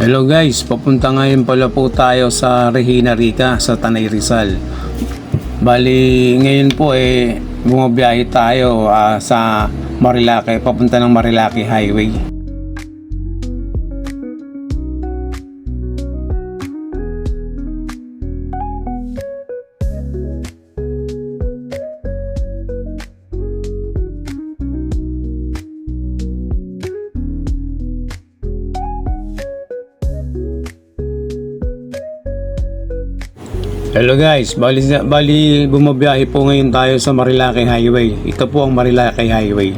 Hello guys, papunta ngayon pala po tayo sa Regina Rica sa Tanay Rizal. Bali, ngayon po eh bumabiyahe tayo ah, sa Marilake, papunta ng Marilake Highway. Hello guys, bali, bali bumabiyahe po ngayon tayo sa Marilake Highway. Ito po ang Marilake Highway.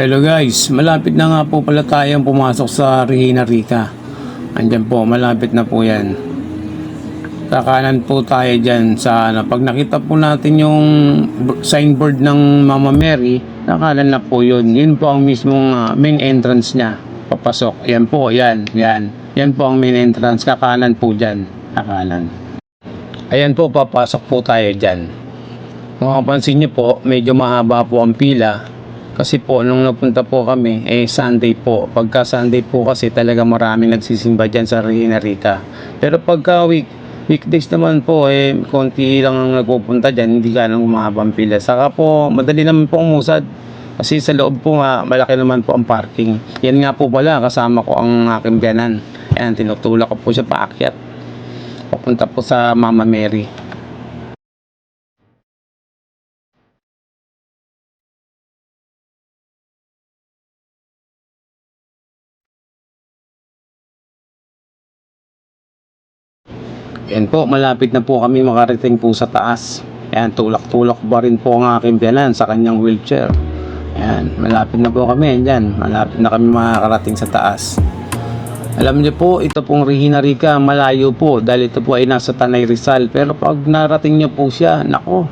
Hello guys, malapit na nga po pala tayong pumasok sa Regina Rica. Andyan po, malapit na po yan. Sa kanan po tayo dyan sa ano. Pag nakita po natin yung signboard ng Mama Mary, sa kanan na po yun. Yun po ang mismong ah, main entrance niya. Papasok. Yan po, yan, yan. Yan po ang main entrance. Kakanan po dyan. Kakanan. Ayan po, papasok po tayo dyan. Kung mapapansin niyo po, medyo mahaba po ang pila. Kasi po, nung napunta po kami, eh Sunday po. Pagka Sunday po kasi talaga maraming nagsisimba dyan sa Regina Rica. Pero pagka week, weekdays naman po, eh konti lang ang nagpupunta dyan, hindi ganang mahabang pila. Saka po, madali naman po umusad. Kasi sa loob po nga, malaki naman po ang parking. Yan nga po pala, kasama ko ang aking biyanan. Yan, tinutulak ko po siya paakyat. Papunta po sa Mama Mary. Yan po, malapit na po kami makarating po sa taas. Yan, tulak-tulak ba rin po ang aking biyanan sa kanyang wheelchair. Yan, malapit na po kami. Yan, malapit na kami makarating sa taas. Alam niyo po, ito pong Regina Rica, malayo po dahil ito po ay nasa Tanay Rizal. Pero pag narating niyo po siya, nako,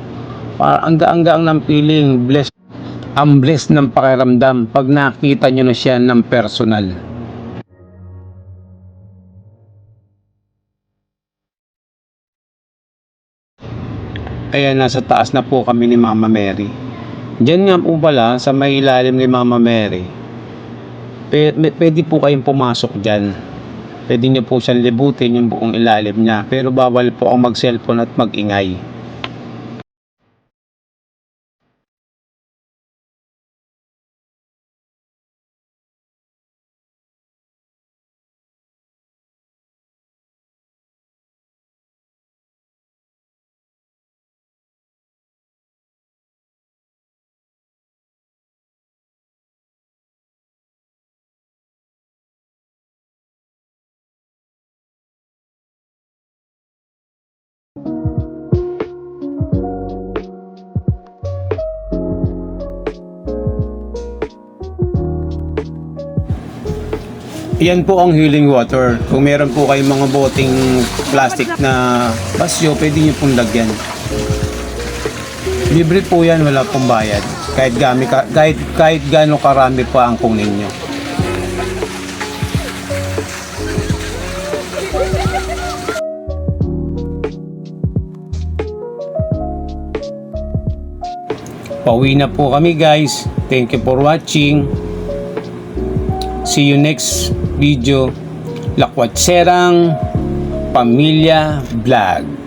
parang angga-angga ng feeling, blessed. Ang blessed ng pakiramdam pag nakita niyo na siya ng personal. Ayan, nasa taas na po kami ni Mama Mary. Diyan nga po pala, sa may ilalim ni Mama Mary, pwede po kayong pumasok dyan. Pwede nyo po siyang libutin yung buong ilalim niya. Pero bawal po ang mag-cellphone at mag-ingay. Yan po ang healing water. Kung meron po kayong mga boting plastic na basyo, pwede nyo pong lagyan. Libre po yan, wala pong bayad. Kahit, gami, ka- kahit, kahit gano'ng karami pa ang kunin nyo. Pauwi na po kami guys. Thank you for watching. See you next video. Lakwat Serang Pamilya Vlog.